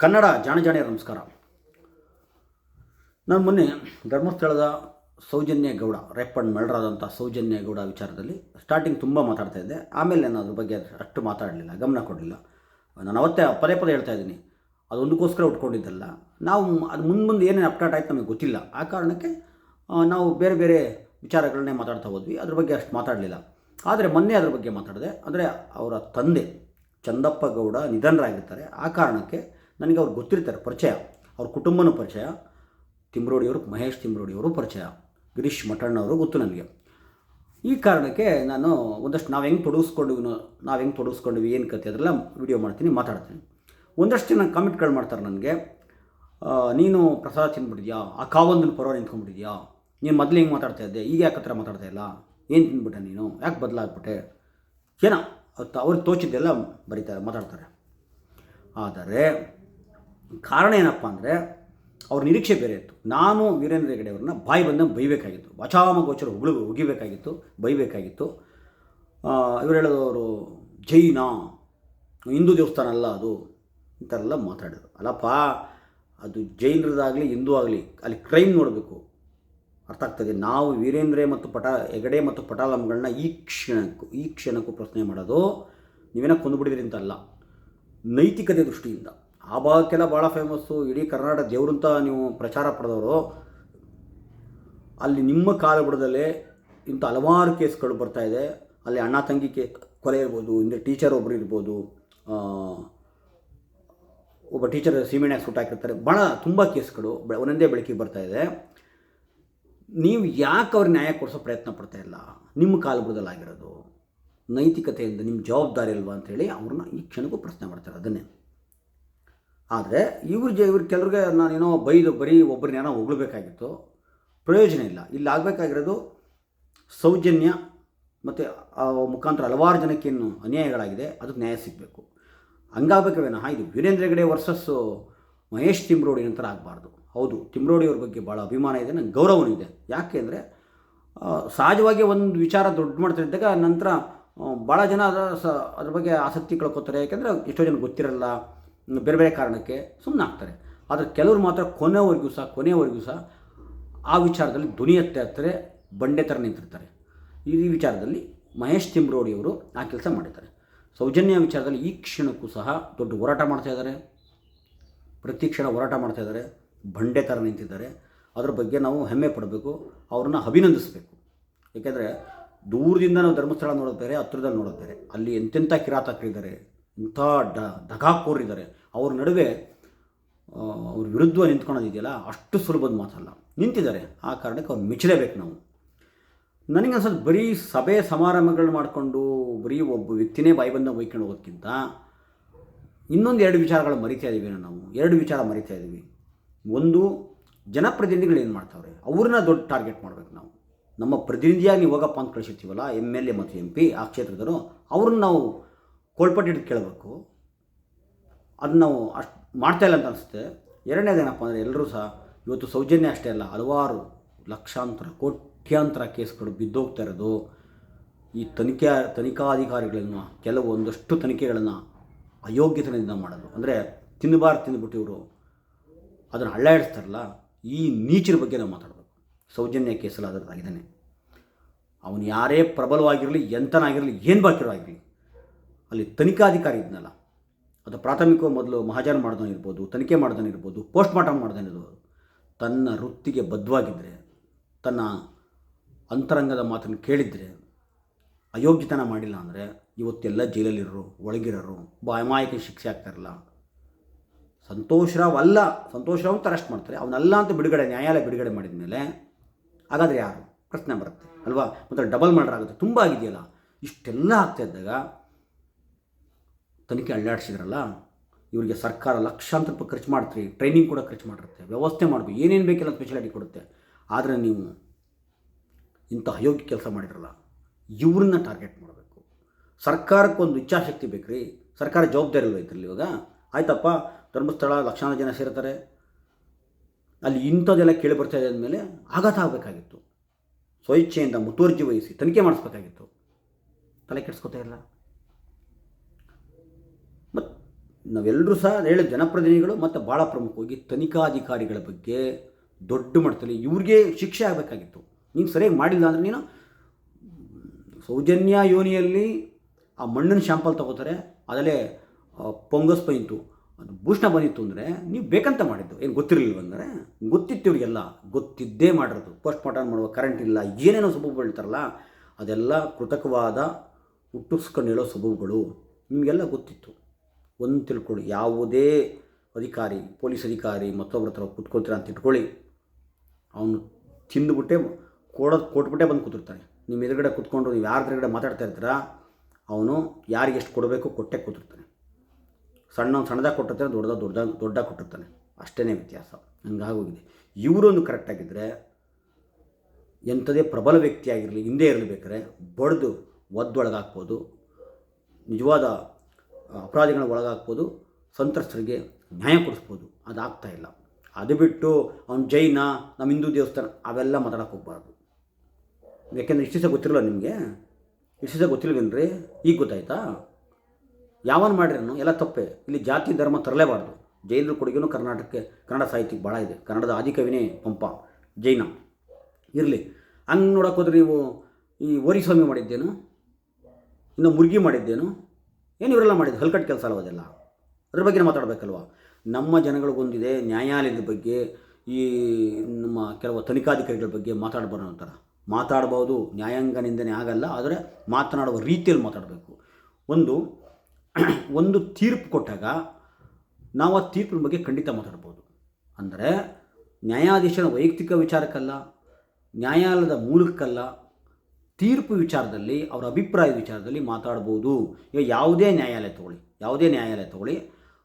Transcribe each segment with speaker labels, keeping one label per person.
Speaker 1: ಕನ್ನಡ ಜಾಣ ಜಾಣಿಯರ ನಮಸ್ಕಾರ. ನಾನು ಮೊನ್ನೆ ಧರ್ಮಸ್ಥಳದ ಸೌಜನ್ಯ ಗೌಡ ರೆಪ್ಪಣ್ಣ ಮೆಳರಾದಂಥ ಸೌಜನ್ಯ ಗೌಡ ವಿಚಾರದಲ್ಲಿ ಸ್ಟಾರ್ಟಿಂಗ್ ತುಂಬ ಮಾತಾಡ್ತಾ ಇದ್ದೆ. ಆಮೇಲೆ ನಾನು ಅದ್ರ ಬಗ್ಗೆ ಅಷ್ಟು ಮಾತಾಡಲಿಲ್ಲ, ಗಮನ ಕೊಡಲಿಲ್ಲ. ನಾನು ಅವತ್ತೇ ಪದೇ ಪದೇ ಹೇಳ್ತಾ ಇದ್ದೀನಿ, ಅದೊಂದಕ್ಕೋಸ್ಕರ ಉಟ್ಕೊಂಡಿದ್ದಲ್ಲ. ನಾವು ಅದು ಮುಂದೆ ಮುಂದೆ ಏನೇನು ಅಪ್ಡೇಟ್ ಆಯ್ತು ನಮಗೆ ಗೊತ್ತಿಲ್ಲ. ಆ ಕಾರಣಕ್ಕೆ ನಾವು ಬೇರೆ ಬೇರೆ ವಿಚಾರಗಳನ್ನೇ ಮಾತಾಡ್ತಾ ಹೋದ್ವಿ. ಅದ್ರ ಬಗ್ಗೆ ಅಷ್ಟು ಮಾತಾಡಲಿಲ್ಲ. ಆದರೆ ಮೊನ್ನೆ ಅದ್ರ ಬಗ್ಗೆ ಮಾತಾಡಿದೆ. ಅಂದರೆ ಅವರ ತಂದೆ ಚಂದಪ್ಪ ಗೌಡ ನಿಧನರಾಗಿರ್ತಾರೆ. ಆ ಕಾರಣಕ್ಕೆ ನನಗೆ ಅವ್ರು ಗೊತ್ತಿರ್ತಾರೆ, ಪರಿಚಯ. ಅವ್ರ ಕುಟುಂಬನೂ ಪರಿಚಯ. ತಿಮ್ರೋಡಿಯವರು, ಮಹೇಶ್ ತಿಮ್ರೋಡಿಯವರು ಪರಿಚಯ. ಗಿರೀಶ್ ಮಠಣ್ಣವರು ಗೊತ್ತು ನನಗೆ. ಈ ಕಾರಣಕ್ಕೆ ನಾನು ಒಂದಷ್ಟು ನಾವು ಹೆಂಗೆ ತೊಡಗಿಸ್ಕೊಂಡ್ವಿ, ನಾವು ಹೆಂಗೆ ತೊಡಗಿಸ್ಕೊಂಡ್ವಿ, ಏನು ಕತೆ ಅದೆಲ್ಲ ವಿಡಿಯೋ ಮಾಡ್ತೀನಿ, ಮಾತಾಡ್ತೀನಿ. ಒಂದಷ್ಟು ಜನ ಕಾಮೆಂಟ್ಗಳು ಮಾಡ್ತಾರೆ ನನಗೆ. ನೀನು ಪ್ರಸಾದ ತಿಂದ್ಬಿಟ್ಟಿದ್ಯಾ ಆ ಕಾವೊಂದಿನ ಪರ್ವ ನಿಂತ್ಕೊಂಡ್ಬಿಟ್ಟಿದ್ಯಾ? ನೀನು ಮೊದಲು ಹೆಂಗೆ ಮಾತಾಡ್ತಾ ಇದ್ದೆ? ಈಗ ಯಾಕೆ ಹತ್ರ ಮಾತಾಡ್ತಾ ಇಲ್ಲ? ಏನು ತಿಂದ್ಬಿಟ್ಟೆ ನೀನು? ಯಾಕೆ ಬದಲಾಗ್ಬಿಟ್ಟೆ? ಏನೋ ಅವ್ರಿಗೆ ತೋಚಿದ್ದೆಲ್ಲ ಬರೀತಾರೆ, ಮಾತಾಡ್ತಾರೆ. ಆದರೆ ಕಾರಣ ಏನಪ್ಪ ಅಂದರೆ ಅವ್ರ ನಿರೀಕ್ಷೆ ಬೇರೆ ಇತ್ತು. ನಾನು ವೀರೇಂದ್ರ ಹೆಗಡೆ ಅವ್ರನ್ನ ಬಾಯಿ ಬಂದಂಗೆ ಬೈಬೇಕಾಗಿತ್ತು. ವಚಾಮ ಗೋಚರ ಉಗುಳು ಉಗಿಬೇಕಾಗಿತ್ತು ಬೈಬೇಕಾಗಿತ್ತು. ಇವರು ಹೇಳೋದವರು ಜೈನ, ಹಿಂದೂ ದೇವಸ್ಥಾನ ಅಲ್ಲ ಅದು ಈ ಥರ ಎಲ್ಲ ಮಾತಾಡಿದ್ರು ಅಲ್ಲಪ್ಪ, ಅದು ಜೈನರದಾಗಲಿ, ಹಿಂದೂ ಆಗಲಿ, ಅಲ್ಲಿ ಕ್ರೈಮ್ ನೋಡಬೇಕು. ಅರ್ಥ ಆಗ್ತದೆ, ನಾವು ವೀರೇಂದ್ರ ಮತ್ತು ಪಟ ಹೆಗಡೆ ಮತ್ತು ಪಟಾಲಂಗಳನ್ನ ಈ ಕ್ಷಣಕ್ಕೂ ಈ ಕ್ಷಣಕ್ಕೂ ಪ್ರಶ್ನೆ ಮಾಡೋದು, ನೀವೇನೋ ಕೊಂದುಬಿಡಿದ್ರಿ ಅಂತಲ್ಲ. ನೈತಿಕತೆ ದೃಷ್ಟಿಯಿಂದ. ಆ ಭಾಗಕ್ಕೆಲ್ಲ ಭಾಳ ಫೇಮಸ್ಸು ಇಡೀ ಕರ್ನಾಟಕ ದೇವ್ರಂತ ನೀವು ಪ್ರಚಾರ ಪಡೆದವರು. ಅಲ್ಲಿ ನಿಮ್ಮ ಕಾಲಬುಡದಲ್ಲೇ ಇಂಥ ಹಲವಾರು ಕೇಸ್ಗಳು ಬರ್ತಾ ಇದೆ. ಅಲ್ಲಿ ಅಣ್ಣ ತಂಗಿ ಕೇ ಕೊಲೆ ಇರ್ಬೋದು, ಹಿಂದೆ ಟೀಚರ್ ಒಬ್ಬರು ಇರ್ಬೋದು ಒಬ್ಬ ಟೀಚರ್ ಸೀಮೆಣ್ಣ ಸೂಟ್ ಹಾಕಿರ್ತಾರೆ. ಭಾಳ ತುಂಬ ಕೇಸ್ಗಳು ಒಂದೊಂದೇ ಬೆಳಕಿಗೆ ಇದೆ. ನೀವು ಯಾಕೆ ಅವ್ರಿಗೆ ನ್ಯಾಯ ಕೊಡಿಸೋ ಪ್ರಯತ್ನ ಪಡ್ತಾ ಇಲ್ಲ? ನಿಮ್ಮ ಕಾಲಬುಡದಲ್ಲಿ ಆಗಿರೋದು. ನೈತಿಕತೆಯಿಂದ ನಿಮ್ಮ ಜವಾಬ್ದಾರಿ ಅಲ್ವಾ ಅಂತೇಳಿ ಅವ್ರನ್ನ ಈ ಕ್ಷಣಕ್ಕೂ ಪ್ರಶ್ನೆ ಮಾಡ್ತಾರೆ ಅದನ್ನೇ. ಆದರೆ ಇವ್ರ ಜ, ಇವ್ರ ಕೆಲವ್ರಿಗೆ ನಾನೇನೋ ಬೈದು ಬರೀ ಒಬ್ಬರನ್ನೇನೋ ಹೊಗಳಬೇಕಾಗಿತ್ತು. ಪ್ರಯೋಜನ ಇಲ್ಲ. ಇಲ್ಲಿ ಆಗಬೇಕಾಗಿರೋದು ಸೌಜನ್ಯ ಮತ್ತು ಮುಖಾಂತರ ಹಲವಾರು ಜನಕ್ಕೇನು ಅನ್ಯಾಯಗಳಾಗಿದೆ. ಅದಕ್ಕೆ ನ್ಯಾಯ ಸಿಗಬೇಕು. ಹಂಗಾಗಬೇಕವೇನ? ಇದು ವೀರೇಂದ್ರ ಹೆಗಡೆ ವರ್ಸಸ್ಸು ಮಹೇಶ್ ತಿಮ್ರೋಡಿ ನಂತರ ಆಗಬಾರ್ದು. ಹೌದು, ತಿಮ್ರೋಡಿಯವ್ರ ಬಗ್ಗೆ ಭಾಳ ಅಭಿಮಾನ ಇದೆ ನನಗೆ ಗೌರವನೂ ಇದೆ. ಯಾಕೆ ಅಂದರೆ ಸಹಜವಾಗಿ ಒಂದು ವಿಚಾರ ದೊಡ್ಡ ಮಾಡ್ತಿದ್ದಾಗ ನಂತರ ಭಾಳ ಜನ ಅದರ ಸ, ಅದ್ರ ಬಗ್ಗೆ ಆಸಕ್ತಿ ಕಳ್ಕೊತಾರೆ. ಯಾಕೆಂದರೆ ಎಷ್ಟೋ ಜನ ಗೊತ್ತಿರಲ್ಲ. ಬೇರೆ ಬೇರೆ ಕಾರಣಕ್ಕೆ ಸುಮ್ಮನೆ ಆಗ್ತಾರೆ ಆದರೆ ಕೆಲವರು ಮಾತ್ರ ಕೊನೆವರೆಗೂ ಸಹ ಕೊನೆವರೆಗೂ ಸಹ ಆ ವಿಚಾರದಲ್ಲಿ ಧ್ವನಿ ಹತ್ತಿರ, ಬಂಡೆ ಥರ ನಿಂತಿರ್ತಾರೆ. ಈ ವಿಚಾರದಲ್ಲಿ ಮಹೇಶ್ ತಿಮ್ರೋಡಿಯವರು ಆ ಕೆಲಸ ಮಾಡಿದ್ದಾರೆ. ಸೌಜನ್ಯ ವಿಚಾರದಲ್ಲಿ ಈ ಕ್ಷಣಕ್ಕೂ ಸಹ ದೊಡ್ಡ ಹೋರಾಟ ಮಾಡ್ತಾ ಇದ್ದಾರೆ. ಪ್ರತಿ ಕ್ಷಣ ಹೋರಾಟ ಮಾಡ್ತಾ ಇದ್ದಾರೆ. ಬಂಡೆ ಥರ ನಿಂತಿದ್ದಾರೆ. ಅದರ ಬಗ್ಗೆ ನಾವು ಹೆಮ್ಮೆ ಪಡಬೇಕು. ಅವ್ರನ್ನ ಅಭಿನಂದಿಸಬೇಕು. ಏಕೆಂದರೆ ದೂರದಿಂದ ನಾವು ಧರ್ಮಸ್ಥಳ ನೋಡೋದು ಬೇರೆ ಹತ್ತಿರದಲ್ಲಿ ನೋಡೋದು ಬೇರೆ. ಅಲ್ಲಿ ಎಂತೆಂಥ ಕಿರಾತಕರಿದ್ದಾರೆ. ಇಂಥ ಡ ದಗಾಕೋರಿದ್ದಾರೆ. ಅವ್ರ ನಡುವೆ ಅವ್ರ ವಿರುದ್ಧ ನಿಂತ್ಕೊಳ್ಳೋದಿದೆಯಲ್ಲ ಅಷ್ಟು ಸುಲಭದ ಮಾತಲ್ಲ. ನಿಂತಿದ್ದಾರೆ. ಆ ಕಾರಣಕ್ಕೆ ಅವ್ರು ಮೆಚ್ಚಲೇಬೇಕು ನಾವು. ನನಗೆ ಅನ್ಸೋದು ಬರೀ ಸಭೆ ಸಮಾರಂಭಗಳು ಮಾಡಿಕೊಂಡು ಬರೀ ಒಬ್ಬ ವ್ಯಕ್ತಿನೇ ಬಾಯಿ ಬಂದ ಬೈಕೊಂಡು ಹೋಗೋದಕ್ಕಿಂತ ಇನ್ನೊಂದು ಎರಡು ವಿಚಾರಗಳು ಮರಿತಾ ಇದ್ದೀವಿ ನಾವು. ಎರಡು ವಿಚಾರ ಮರಿತಾ ಇದ್ದೀವಿ ಒಂದು, ಜನಪ್ರತಿನಿಧಿಗಳು ಏನು ಮಾಡ್ತಾವ್ರೆ? ಅವ್ರನ್ನ ದೊಡ್ಡ ಟಾರ್ಗೆಟ್ ಮಾಡಬೇಕು ನಾವು. ನಮ್ಮ ಪ್ರತಿನಿಧಿಯಾಗಿ ಹೋಗಪ್ಪ ಅಂತ ಕಳಿಸಿರ್ತೀವಲ್ಲ, ಎಂ ಎಲ್ ಎ ಮತ್ತು ಎಂ ಪಿ ಆ ಕ್ಷೇತ್ರದವರು, ಅವ್ರನ್ನ ನಾವು ಕೋಳ್ಪಟ್ಟಿಟ್ಟು ಕೇಳಬೇಕು. ಅದು ನಾವು ಅಷ್ಟು ಮಾಡ್ತಾ ಇಲ್ಲ ಅಂತ ಅನಿಸುತ್ತೆ. ಎರಡನೇದೇನಪ್ಪ ಅಂದರೆ ಎಲ್ಲರೂ ಸಹ ಇವತ್ತು ಸೌಜನ್ಯ ಅಷ್ಟೇ ಅಲ್ಲ, ಹಲವಾರು ಲಕ್ಷಾಂತರ, ಕೋಟ್ಯಾಂತರ ಕೇಸ್ಗಳು ಬಿದ್ದೋಗ್ತಾ ಇರೋದು. ಈ ತನಿಖೆ, ತನಿಖಾಧಿಕಾರಿಗಳನ್ನು, ಕೆಲವು ಒಂದಷ್ಟು ತನಿಖೆಗಳನ್ನು ಅಯೋಗ್ಯತನದಿಂದ ಮಾಡೋದು. ಅಂದರೆ ತಿನ್ನಬಾರ್ದು ತಿಂದುಬಿಟ್ಟು ಇವರು ಅದನ್ನು ಅಳ್ಳಾಡಿಸ್ತಾರಲ್ಲ ಈ ನೀಚರ ಬಗ್ಗೆ ನಾವು ಮಾತಾಡಬೇಕು. ಸೌಜನ್ಯ ಕೇಸಲ್ಲಿ ಅದರದ್ದಾಗಿದ್ದಾನೆ ಅವನು ಯಾರೇ ಪ್ರಬಲವಾಗಿರಲಿ, ಎಂತನಾಗಿರಲಿ, ಏನು ಬಾಕಿರೋ ಆಗಿರಲಿ ಅಲ್ಲಿ ತನಿಖಾಧಿಕಾರಿ ಇದ್ನಲ್ಲ. ಅದು ಪ್ರಾಥಮಿಕ ಮೊದಲು ಮಹಾಜನ್ ಮಾಡ್ದವನು ಇರ್ಬೋದು, ತನಿಖೆ ಮಾಡ್ದವನು ಇರ್ಬೋದು ಪೋಸ್ಟ್ ಮಾರ್ಟಮ್ ಮಾಡ್ದವನು ಇರ್ಬೋದು. ತನ್ನ ವೃತ್ತಿಗೆ ಬದ್ಧವಾಗಿದ್ದರೆ ತನ್ನ ಅಂತರಂಗದ ಮಾತನ್ನು ಕೇಳಿದರೆ, ಅಯೋಗ್ಯತನ ಮಾಡಿಲ್ಲ ಅಂದರೆ ಇವತ್ತೆಲ್ಲ ಜೈಲಲ್ಲಿರೋರು, ಒಳಗಿರೋರು ಒಬ್ಬ ಅಮಾಯಕ ಶಿಕ್ಷೆ ಆಗ್ತಾರಲ್ಲ. ಸಂತೋಷರಾವ್ ಅಲ್ಲ ಸಂತೋಷರಾವ್ ಅಂತ ಅರೆಸ್ಟ್ ಮಾಡ್ತಾರೆ. ಅವನಲ್ಲ ಅಂತ ಬಿಡುಗಡೆ, ನ್ಯಾಯಾಲಯ ಬಿಡುಗಡೆ ಮಾಡಿದ ಮೇಲೆ ಹಾಗಾದರೆ ಯಾರು? ಪ್ರಶ್ನೆ ಬರುತ್ತೆ ಅಲ್ವಾ? ಮತ್ತು ಡಬಲ್ ಮರ್ಡರ್ ಆಗುತ್ತೆ. ತುಂಬ ಆಗಿದೆಯಲ್ಲ? ಇಷ್ಟೆಲ್ಲ ಆಗ್ತಾ ಇದ್ದಾಗ ತನಿಖೆ ಅಳ್ಳಾಡಿಸಿದ್ರಲ್ಲ ಇವರಿಗೆ ಸರ್ಕಾರ ಲಕ್ಷಾಂತರ ರೂಪಾಯಿ ಖರ್ಚು ಮಾಡ್ತೀರಿ ಟ್ರೈನಿಂಗ್ ಕೂಡ ಖರ್ಚು ಮಾಡಿರುತ್ತೆ, ವ್ಯವಸ್ಥೆ ಮಾಡಬೇಕು, ಏನೇನು ಬೇಕೆಲ್ಲ ಸ್ಪೆಷಾಲಿಟಿ ಕೊಡುತ್ತೆ. ಆದರೆ ನೀವು ಇಂಥ ಅಯೋಗ್ಯ ಕೆಲಸ ಮಾಡಿದ್ರಲ್ಲ, ಇವ್ರನ್ನ ಟಾರ್ಗೆಟ್ ಮಾಡಬೇಕು. ಸರ್ಕಾರಕ್ಕೊಂದು ಇಚ್ಛಾಶಕ್ತಿ ಬೇಕು ರೀ ಸರ್ಕಾರ ಜವಾಬ್ದಾರಿ ಇಲ್ವ ಇದರಲ್ಲಿ ಇವಾಗ? ಆಯ್ತಪ್ಪ, ಧರ್ಮಸ್ಥಳ, ಲಕ್ಷಾಂತರ ಜನ ಸೇರ್ತಾರೆ, ಅಲ್ಲಿ ಇಂಥದ್ದೆಲ್ಲ ಕೇಳಿ ಬರ್ತಾ ಇದೆ ಅಂದಮೇಲೆ ಆಘಾತ ಆಗಬೇಕಾಗಿತ್ತು. ಸ್ವಇಚ್ಛೆಯಿಂದ ಮುತುವರ್ಜಿ ವಹಿಸಿ ತನಿಖೆ ಮಾಡಿಸ್ಬೇಕಾಗಿತ್ತು. ತಲೆ ಕೆಡಿಸ್ಕೊತಾ ಇಲ್ಲ ಮತ್ತು ನಾವೆಲ್ಲರೂ ಸಹ ಹೇಳಿದ ಜನಪ್ರತಿನಿಧಿಗಳು ಮತ್ತು ಭಾಳ ಪ್ರಮುಖವಾಗಿ ತನಿಖಾಧಿಕಾರಿಗಳ ಬಗ್ಗೆ ದೊಡ್ಡ ಮಟ್ಟದಲ್ಲಿ ಇವ್ರಿಗೆ ಶಿಕ್ಷೆ ಆಗಬೇಕಾಗಿತ್ತು. ನೀನು ಸರಿಯಾಗಿ ಮಾಡಿಲ್ಲ ಅಂದರೆ ನೀನು ಸೌಜನ್ಯ ಯೋನಿಯಲ್ಲಿ ಆ ಮಣ್ಣಿನ ಶಾಂಪಲ್ ತಗೋತಾರೆ ಅದರಲ್ಲೇ ಪೊಂಗಸ್ ಬಂತು ಅದು ಭೂಷಣ ಬಂದಿತ್ತು ಅಂದರೆ ನೀವು ಬೇಕಂತ ಮಾಡಿದ್ದು. ಏನು ಗೊತ್ತಿರಲಿಲ್ಲ ಅಂದರೆ? ಗೊತ್ತಿತ್ತು ಇವರಿಗೆಲ್ಲ. ಗೊತ್ತಿದ್ದೇ ಮಾಡಿರೋದು. ಪೋಸ್ಟ್ ಮಾರ್ಟಮ್ ಮಾಡುವ ಕರೆಂಟ್ ಇಲ್ಲ. ಏನೇನೋ ಸಬೂಬು ಹೇಳ್ತಾರಲ್ಲ, ಅದೆಲ್ಲ ಕೃತಕವಾದ ಹುಟ್ಟಿಸ್ಕೊಂಡು ಹೇಳೋ ಸಬೂಬುಗಳು. ನಿಮಗೆಲ್ಲ ಗೊತ್ತಿತ್ತು. ಒಂದು ತಿಳ್ಕೊಳ್ಳಿ. ಯಾವುದೇ ಅಧಿಕಾರಿ, ಪೊಲೀಸ್ ಅಧಿಕಾರಿ ಮತ್ತೊಬ್ಬರ ಹತ್ರ ಕೂತ್ಕೊಳ್ತೀರ ಅಂತ ಇಟ್ಕೊಳ್ಳಿ. ಅವನು ತಿಂದುಬಿಟ್ಟೆ ಕೊಡೋದು ಕೊಟ್ಬಿಟ್ಟೆ ಬಂದು ಕೂತಿರ್ತಾನೆ. ನಿಮ್ಮ ಎದುರುಗಡೆ ಕೂತ್ಕೊಂಡು ನೀವು ಯಾರ ಎದುರುಗಡೆ ಮಾತಾಡ್ತಾ ಇರ್ತೀರ, ಅವನು ಯಾರಿಗೆ ಎಷ್ಟು ಕೊಡಬೇಕು ಕೊಟ್ಟೆ ಕೂತಿರ್ತಾನೆ. ಸಣ್ಣ ಸಣ್ಣದಾಗ ಕೊಟ್ಟಿರ್ತಾನೆ, ದೊಡ್ಡದಾಗ ದೊಡ್ಡದಾಗ ದೊಡ್ಡಾಗಿ ಕೊಟ್ಟಿರ್ತಾನೆ. ಅಷ್ಟೇ ವ್ಯತ್ಯಾಸ. ಹಂಗಾಗೋಗಿದೆ ಇವರೊಂದು ಕರೆಕ್ಟಾಗಿದ್ದರೆ ಎಂಥದೇ ಪ್ರಬಲ ವ್ಯಕ್ತಿಯಾಗಿರಲಿ ಹಿಂದೆ ಇರಲಿ ಬೇಕಾದ್ರೆ, ಬಡ್ದು ಒದ್ದೊಳಗಾಕ್ಬೋದು ನಿಜವಾದ ಅಪರಾಧಿಗಳ ಒಳಗಾಕ್ಬೋದು, ಸಂತ್ರಸ್ತರಿಗೆ ನ್ಯಾಯ ಕೊಡಿಸ್ಬೋದು. ಅದಾಗ್ತಾ ಇಲ್ಲ. ಅದು ಬಿಟ್ಟು ಅವ್ನು ಜೈನ ನಮ್ಮ ಹಿಂದೂ ದೇವಸ್ಥಾನ, ಅವೆಲ್ಲ ಮಾತಾಡೋಕೆ ಹೋಗ್ಬಾರ್ದು. ಯಾಕೆಂದರೆ ಇಷ್ಟು ದಿವಸ ಗೊತ್ತಿರಲ್ಲ ನಿಮಗೆ? ಇಷ್ಟು ದಿವಸ ಗೊತ್ತಿಲ್ವೇನ್ರಿ? ಈಗ ಗೊತ್ತಾಯ್ತಾ? ಯಾವನ್ ಮಾಡಿರೋನು? ಎಲ್ಲ ತಪ್ಪೆ. ಇಲ್ಲಿ ಜಾತಿ ಧರ್ಮ ತರಲೇಬಾರ್ದು. ಜೈನರ ಕೊಡುಗೆನೂ ಕರ್ನಾಟಕಕ್ಕೆ, ಕನ್ನಡ ಸಾಹಿತ್ಯಕ್ಕೆ ಭಾಳ ಇದೆ. ಕನ್ನಡದ ಆದಿಕವಿನೇ ಪಂಪ, ಜೈನ. ಇರಲಿ. ಹಂಗೆ ನೋಡೋಕೆ ಹೋದ್ರೆ ನೀವು ಈ ಓರಿಸ್ವಾಮಿ ಮಾಡಿದ್ದೇನು? ಇನ್ನು ಮುರುಗಿ ಮಾಡಿದ್ದೇನು? ಏನು ಇವರೆಲ್ಲ ಮಾಡಿದ್ದು? ಹಲ್ಕಟ್ಟು ಕೆಲಸ ಅಲ್ಲ ಅದೆಲ್ಲ? ಅದ್ರ ಬಗ್ಗೆ ಮಾತಾಡಬೇಕಲ್ವ? ನಮ್ಮ ಜನಗಳಿಗೊಂದಿದೆ ನ್ಯಾಯಾಲಯದ ಬಗ್ಗೆ, ಈ ನಮ್ಮ ಕೆಲವು ತನಿಖಾಧಿಕಾರಿಗಳ ಬಗ್ಗೆ ಮಾತಾಡಬಾರ್ದು ಅಂತಾರೆ. ಮಾತಾಡ್ಬೋದು ನ್ಯಾಯಾಂಗ ನಿಂದನೆ ಆಗಲ್ಲ, ಆದರೆ ಮಾತನಾಡುವ ರೀತಿಯಲ್ಲಿ ಮಾತಾಡಬೇಕು. ಒಂದು ಒಂದು ತೀರ್ಪು ಕೊಟ್ಟಾಗ ನಾವು ಆ ತೀರ್ಪಿನ ಬಗ್ಗೆ ಖಂಡಿತ ಮಾತಾಡ್ಬೋದು. ಅಂದರೆ ನ್ಯಾಯಾಧೀಶನ ವೈಯಕ್ತಿಕ ವಿಚಾರಕ್ಕಲ್ಲ, ನ್ಯಾಯಾಲಯದ ಮೂಲಕ್ಕಲ್ಲ ತೀರ್ಪು ವಿಚಾರದಲ್ಲಿ, ಅವರ ಅಭಿಪ್ರಾಯದ ವಿಚಾರದಲ್ಲಿ ಮಾತಾಡ್ಬೋದು. ಈಗ ಯಾವುದೇ ನ್ಯಾಯಾಲಯ ತಗೊಳ್ಳಿ, ಯಾವುದೇ ನ್ಯಾಯಾಲಯ ತಗೊಳ್ಳಿ,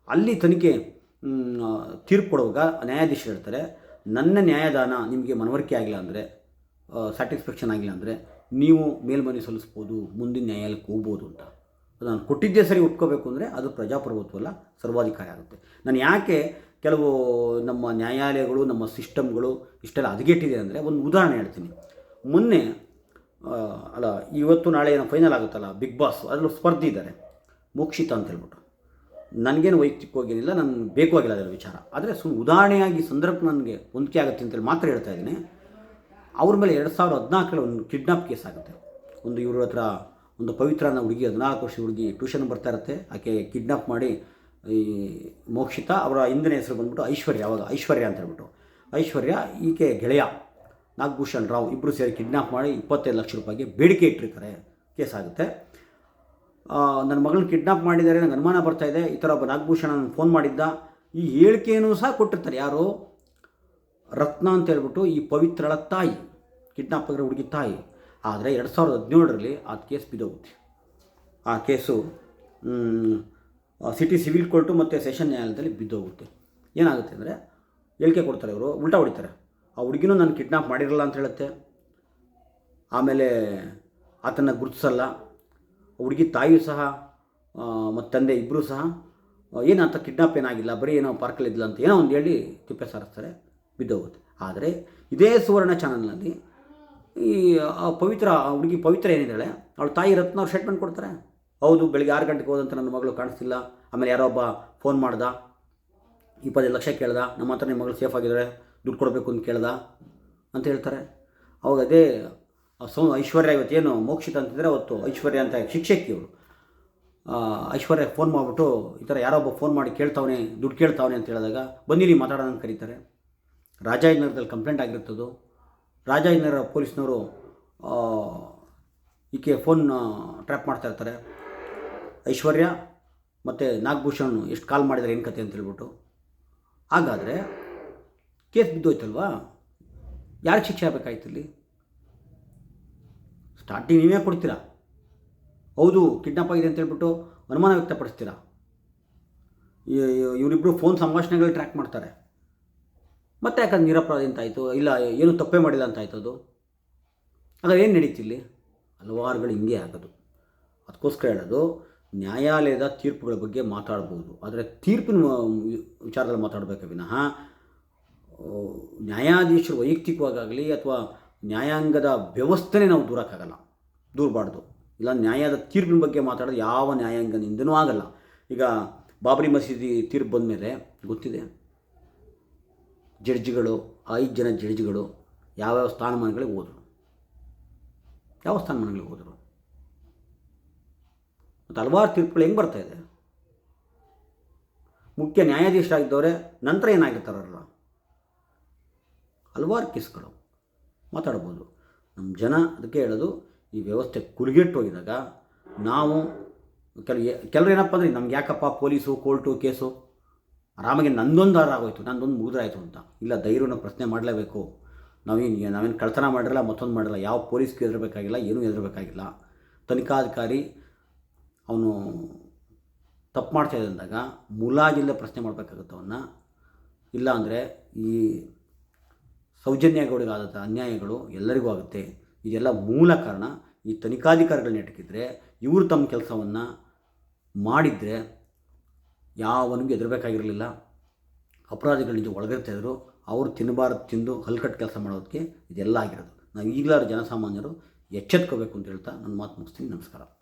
Speaker 1: ಅಲ್ಲಿ ತನಿಖೆ ತೀರ್ಪು ಕೊಡುವಾಗ ನ್ಯಾಯಾಧೀಶರು ಹೇಳ್ತಾರೆ, ನನ್ನ ನ್ಯಾಯದಾನ ನಿಮಗೆ ಮನವರಿಕೆ ಆಗಿಲ್ಲ ಅಂದರೆ ಸ್ಯಾಟಿಸ್ಫ್ಯಾಕ್ಷನ್ ಆಗಿಲ್ಲ ಅಂದರೆ ನೀವು ಮೇಲ್ಮನೆ ಸಲ್ಲಿಸ್ಬೋದು, ಮುಂದಿನ ನ್ಯಾಯಾಲಯಕ್ಕೆ ಹೋಗ್ಬೋದು ಅಂತ. ನಾನು ಕೊಟ್ಟಿದ್ದೇ ಸರಿ ಒಪ್ಕೋಬೇಕು ಅಂದರೆ ಅದು ಪ್ರಜಾಪ್ರಭುತ್ವ ಅಲ್ಲ ಸರ್ವಾಧಿಕಾರಿ ಆಗುತ್ತೆ. ನಾನು ಯಾಕೆ ಕೆಲವು ನಮ್ಮ ನ್ಯಾಯಾಲಯಗಳು, ನಮ್ಮ ಸಿಸ್ಟಮ್ಗಳು ಇಷ್ಟೆಲ್ಲ ಹದಗೆಟ್ಟಿದೆ ಅಂದರೆ, ಒಂದು ಉದಾಹರಣೆ ಹೇಳ್ತೀನಿ. ಮೊನ್ನೆ ಅಲ್ಲ, ಇವತ್ತು ನಾಳೆ ಏನೋ ಫೈನಲ್ ಆಗುತ್ತಲ್ಲ ಬಿಗ್ ಬಾಸ್ ಅದರಲ್ಲೂ ಸ್ಪರ್ಧಿ ಇದ್ದಾರೆ. ಮೋಕ್ಷಿತ ಅಂತ ಹೇಳ್ಬಿಟ್ಟು. ನನಗೇನು ವೈಯಕ್ತಿಕವಾಗಿಲ್ಲ ನನಗೆ ಬೇಕು ಆಗಿಲ್ಲ ಅದರ ವಿಚಾರ. ಆದರೆ ಸುಮ್ಮನೆ ಉದಾಹರಣೆಯಾಗಿ ಸಂದರ್ಭ ನನಗೆ ಹೊಂದಿಕೆ ಆಗುತ್ತೆ ಅಂತೇಳಿ ಮಾತ್ರ ಹೇಳ್ತಾ ಇದ್ದೀನಿ. ಅವ್ರ ಮೇಲೆ ಎರಡು ಸಾವಿರದ ಹದಿನಾಲ್ಕರಲ್ಲಿ ಒಂದು ಕಿಡ್ನಾಪ್ ಕೇಸ್ ಆಗುತ್ತೆ. ಒಂದು ಇವ್ರ ಹತ್ರ ಒಂದು ಪವಿತ್ರ ಅನ್ನೋ ಹುಡುಗಿ, ಹದಿನಾಲ್ಕು ವರ್ಷ ಹುಡುಗಿ ಟ್ಯೂಷನ್ ಬರ್ತಾ ಇರುತ್ತೆ. ಆಕೆ ಕಿಡ್ನಾಪ್ ಮಾಡಿ ಈ ಮೋಕ್ಷಿತ, ಅವರ ಹಿಂದಿನ ಹೆಸರು ಬಂದ್ಬಿಟ್ಟು ಐಶ್ವರ್ಯ ಅವಾಗ ಐಶ್ವರ್ಯ ಅಂತ ಹೇಳ್ಬಿಟ್ಟು. ಐಶ್ವರ್ಯ, ಈಕೆ ಗೆಳೆಯ. ನಾಗಭೂಷಣ್ ರಾವ್ ಇಬ್ಬರು ಸೇರಿ ಕಿಡ್ನಾಪ್ ಮಾಡಿ ಇಪ್ಪತ್ತೈದು ಲಕ್ಷ ರೂಪಾಯಿಗೆ ಬೇಡಿಕೆ ಇಟ್ಟಿರ್ತಾರೆ. ಕೇಸ್ ಆಗುತ್ತೆ. ನನ್ನ ಮಗಳನ್ನ ಕಿಡ್ನಾಪ್ ಮಾಡಿದ್ದಾರೆ ನನಗೆ ಅನುಮಾನ ಬರ್ತಾ ಇದೆ. ಈ ಥರ ಒಬ್ಬ ನಾಗಭೂಷಣ ನನಗೆ ಫೋನ್ ಮಾಡಿದ್ದ. ಈ ಹೇಳಿಕೆಯನ್ನು ಸಹ ಕೊಟ್ಟಿರ್ತಾರೆ. ಯಾರು? ರತ್ನ ಅಂತ ಹೇಳ್ಬಿಟ್ಟು ಈ ಪವಿತ್ರಳ ತಾಯಿ, ಕಿಡ್ನಾಪ್ ಆಗಿರೋ ಹುಡುಗಿ ತಾಯಿ. ಆದರೆ ಎರಡು ಸಾವಿರದ ಹದಿನೇಳರಲ್ಲಿ ಆ ಕೇಸ್ ಬಿದ್ದೋಗುತ್ತೆ. ಆ ಕೇಸು ಸಿಟಿ ಸಿವಿಲ್ ಕೋರ್ಟು ಮತ್ತು ಸೆಷನ್ ನ್ಯಾಯಾಲಯದಲ್ಲಿ ಬಿದ್ದೋಗುತ್ತೆ. ಏನಾಗುತ್ತೆ ಅಂದರೆ, ಹೇಳಿಕೆ ಕೊಡ್ತಾರೆ ಇವರು, ಉಲ್ಟಾ ಹೊಡಿತಾರೆ. ಆ ಹುಡುಗಿನೂ ನಾನು ಕಿಡ್ನಾಪ್ ಮಾಡಿರಲ್ಲ ಅಂತ ಹೇಳುತ್ತೆ. ಆಮೇಲೆ ಆತನ ಗುರುತಿಸಲ್ಲ. ಹುಡುಗಿ ತಾಯಿಯೂ ಸಹ ಮತ್ತು ತಂದೆ ಇಬ್ಬರೂ ಸಹ ಏನು ಅಂತ ಕಿಡ್ನಾಪ್ ಏನಾಗಿಲ್ಲ, ಬರೀ ಏನೋ ಪಾರ್ಕಲ್ಲಿ ಇದ್ಲ ಅಂತ ಏನೋ ಒಂದು ಹೇಳಿ ತಿಪ್ಪೆ ಸಾರಿಸ್ತಾರೆ, ಬಿದ್ದೋಗುತ್ತೆ. ಆದರೆ ಇದೇ ಸುವರ್ಣ ಚಾನಲ್ನಲ್ಲಿ ಈ, ಆ, ಪವಿತ್ರ, ಆ ಹುಡುಗಿ ಪವಿತ್ರ ಏನಿದ್ದಾಳೆ, ಅವಳು ತಾಯಿ ರತ್ನ ಅವ್ರು ಸ್ಟೇಟ್ಮೆಂಟ್ ಕೊಡ್ತಾರೆ. ಹೌದು, ಬೆಳಿಗ್ಗೆ ಆರು ಗಂಟೆಗೆ ಹೋದಂತ ನನ್ನ ಮಗಳು ಕಾಣಿಸ್ತಿಲ್ಲ. ಆಮೇಲೆ ಯಾರೋ ಒಬ್ಬ ಫೋನ್ ಮಾಡ್ದ, ಇಪ್ಪತ್ತೈದು ಲಕ್ಷ ಕೇಳ್ದ, ನಮ್ಮ ಹತ್ರ ನಿಮ್ಮ ಮಗಳು ಸೇಫ್ ದುಡ್ಡು ಕೊಡಬೇಕು ಅಂತ ಕೇಳ್ದ ಅಂತ ಹೇಳ್ತಾರೆ. ಅವಾಗ ಅದೇ ಸೌ ಐಶ್ವರ್ಯ ಇವತ್ತೇನು ಮೋಕ್ಷಿತ ಅಂತಂದರೆ ಅವತ್ತು ಐಶ್ವರ್ಯ ಅಂತ ಶಿಕ್ಷಕಿ ಅವರು ಐಶ್ವರ್ಯ ಫೋನ್ ಮಾಡಿಬಿಟ್ಟು ಈ ಥರ ಯಾರೊಬ್ಬ ಫೋನ್ ಮಾಡಿ ಕೇಳ್ತಾವನೆ, ದುಡ್ಡು ಕೇಳ್ತಾವನೆ ಅಂತ ಹೇಳಿದಾಗ ಬನ್ನಿರಿ ಮಾತಾಡೋಣ ಅಂತ ಕರೀತಾರೆ. ರಾಜಾಯನಗರದಲ್ಲಿ ಕಂಪ್ಲೇಂಟ್ ಆಗಿರ್ತದ್ದು. ರಾಜಾಯನಗರ ಪೊಲೀಸ್ನವರು ಈಕೆ ಫೋನ್ ಟ್ರ್ಯಾಪ್ ಮಾಡ್ತಾ ಇರ್ತಾರೆ. ಐಶ್ವರ್ಯ ಮತ್ತು ನಾಗಭೂಷಣ್ ಎಷ್ಟು ಕಾಲ್ ಮಾಡಿದರೆ ಏನು ಕತೆ ಅಂತ ಹೇಳ್ಬಿಟ್ಟು. ಹಾಗಾದರೆ ಕೇಸ್ ಬಿದ್ದೋಯ್ತಲ್ವಾ? ಯಾರಿಗೆ ಶಿಕ್ಷೆ ಆಗಬೇಕಾಯ್ತು ಇಲ್ಲಿ? ಸ್ಟಾರ್ಟಿಂಗ್ ನೀವೇ ಕೊಡ್ತೀರಾ? ಹೌದು ಕಿಡ್ನಾಪ್ ಆಗಿದೆ ಅಂತ ಹೇಳ್ಬಿಟ್ಟು ಅನುಮಾನ ವ್ಯಕ್ತಪಡಿಸ್ತೀರಾ? ಇವರಿಬ್ಬರು ಫೋನ್ ಸಂಭಾಷಣೆಗಳು ಟ್ರ್ಯಾಕ್ ಮಾಡ್ತಾರೆ. ಮತ್ತೆ ಯಾಕಂದ್ರೆ ನಿರಪರಾಧಿ ಅಂತ ಆಯಿತು, ಇಲ್ಲ, ಏನು ತಪ್ಪೇ ಮಾಡಿಲ್ಲ ಅಂತ ಆಯ್ತು ಅದು. ಹಾಗಾದ್ರೆ ಏನು ನಡೀತು ಇಲ್ಲಿ? ಹಲವಾರುಗಳು ಹಿಂಗೆ ಆಗೋದು. ಅದಕ್ಕೋಸ್ಕರ ಹೇಳೋದು, ನ್ಯಾಯಾಲಯದ ತೀರ್ಪುಗಳ ಬಗ್ಗೆ ಮಾತಾಡ್ಬೋದು. ಆದರೆ ತೀರ್ಪಿನ ವಿಚಾರದಲ್ಲಿ ಮಾತಾಡಬೇಕು ವಿನಃ? ನ್ಯಾಯಾಧೀಶರು ವೈಯಕ್ತಿಕವಾಗಲಿ ಅಥವಾ ನ್ಯಾಯಾಂಗದ ವ್ಯವಸ್ಥೆನೇ ನಾವು ದೂರಕ್ಕಾಗಲ್ಲ, ದೂರಬಾರ್ದು. ಇಲ್ಲ, ನ್ಯಾಯದ ತೀರ್ಪಿನ ಬಗ್ಗೆ ಮಾತಾಡೋದು ಯಾವ ನ್ಯಾಯಾಂಗನಿಂದನೂ ಆಗಲ್ಲ. ಈಗ ಬಾಬರಿ ಮಸೀದಿ ತೀರ್ಪು ಬಂದ ಮೇಲೆ ಗೊತ್ತಿದೆ. ಜಡ್ಜ್ಗಳು, ಐದು ಜನ ಜಡ್ಜ್ಗಳು ಯಾವ್ಯಾವ ಸ್ಥಾನಮಾನಗಳಿಗೆ ಹೋದರು. ಯಾವ ಸ್ಥಾನಮಾನಗಳಿಗೆ ಹೋದರು? ಮತ್ತು ಹಲವಾರು ತೀರ್ಪುಗಳು ಹೆಂಗೆ ಬರ್ತಾ ಇದೆ? ಮುಖ್ಯ ನ್ಯಾಯಾಧೀಶರಾಗಿದ್ದವರೇ ನಂತರ ಏನಾಗಿರ್ತಾರಲ್ಲ? ಹಲವಾರು ಕೇಸ್ಗಳು ಮಾತಾಡ್ಬೋದು. ನಮ್ಮ ಜನ ಅದಕ್ಕೆ ಹೇಳೋದು, ಈ ವ್ಯವಸ್ಥೆ ಕುರುಗೆಟ್ಟು ಹೋಗಿದಾಗ ನಾವು ಕೆಲವು ಕೆಲವ್ರು ಏನಪ್ಪ ಅಂದರೆ ನಮ್ಗೆ ಯಾಕಪ್ಪ ಪೊಲೀಸು, ಕೋರ್ಟು ಕೇಸು? ಆರಾಮಾಗಿ ನಂದೊಂದು ಆರ ಆಗೋಯ್ತು, ನಂದೊಂದು ಮುಗಿದ್ರಾಯ್ತು ಅಂತ. ಇಲ್ಲ ಧೈರ್ಯನ ಪ್ರಶ್ನೆ ಮಾಡಲೇಬೇಕು. ನಾವೇನು ನಾವೇನು ಕಳ್ತನ ಮಾಡಿರಲ್ಲ, ಮತ್ತೊಂದು ಮಾಡಿಲ್ಲ ಯಾವ ಪೊಲೀಸ್ಗೆ ಹೆದರಬೇಕಾಗಿಲ್ಲ, ಏನೂ ಹೆದರಬೇಕಾಗಿಲ್ಲ. ತನಿಖಾಧಿಕಾರಿ ಅವನು ತಪ್ಪು ಮಾಡ್ತಾ ಅಂದಾಗ ಮುಲಾಜಿಲ್ಲದೆ ಪ್ರಶ್ನೆ ಮಾಡಬೇಕಾಗುತ್ತೆ ಅವನ್ನ ಇಲ್ಲ ಅಂದರೆ ಈ ಸೌಜನ್ಯಗಳಿಗಾದಂಥ ಅನ್ಯಾಯಗಳು ಎಲ್ಲರಿಗೂ ಆಗುತ್ತೆ. ಇದೆಲ್ಲ ಮೂಲ ಕಾರಣ ಈ ತನಿಖಾಧಿಕಾರಿಗಳನ್ನ ಇಟ್ಕಿದ್ರೆ ಇವರು ತಮ್ಮ ಕೆಲಸವನ್ನು ಮಾಡಿದರೆ ಯಾವನಿಗೂ ಎದುರಬೇಕಾಗಿರಲಿಲ್ಲ ಅಪರಾಧಿಗಳ ನಿಜ ಒಳಗಿರ್ತಾಯಿದ್ರು ಅವರು ತಿನ್ನಬಾರ್ದು ತಿಂದು ಹಲ್ಕಟ್ಟು ಕೆಲಸ ಮಾಡೋದಕ್ಕೆ ಇದೆಲ್ಲ ಆಗಿರೋದು. ನಾವು ಈಗಲಾರು ಜನಸಾಮಾನ್ಯರು ಎಚ್ಚೆತ್ಕೋಬೇಕು ಅಂತ ಹೇಳ್ತಾ ನನ್ನ ಮಾತು ಮುಗಿಸ್ತೀನಿ. ನಮಸ್ಕಾರ.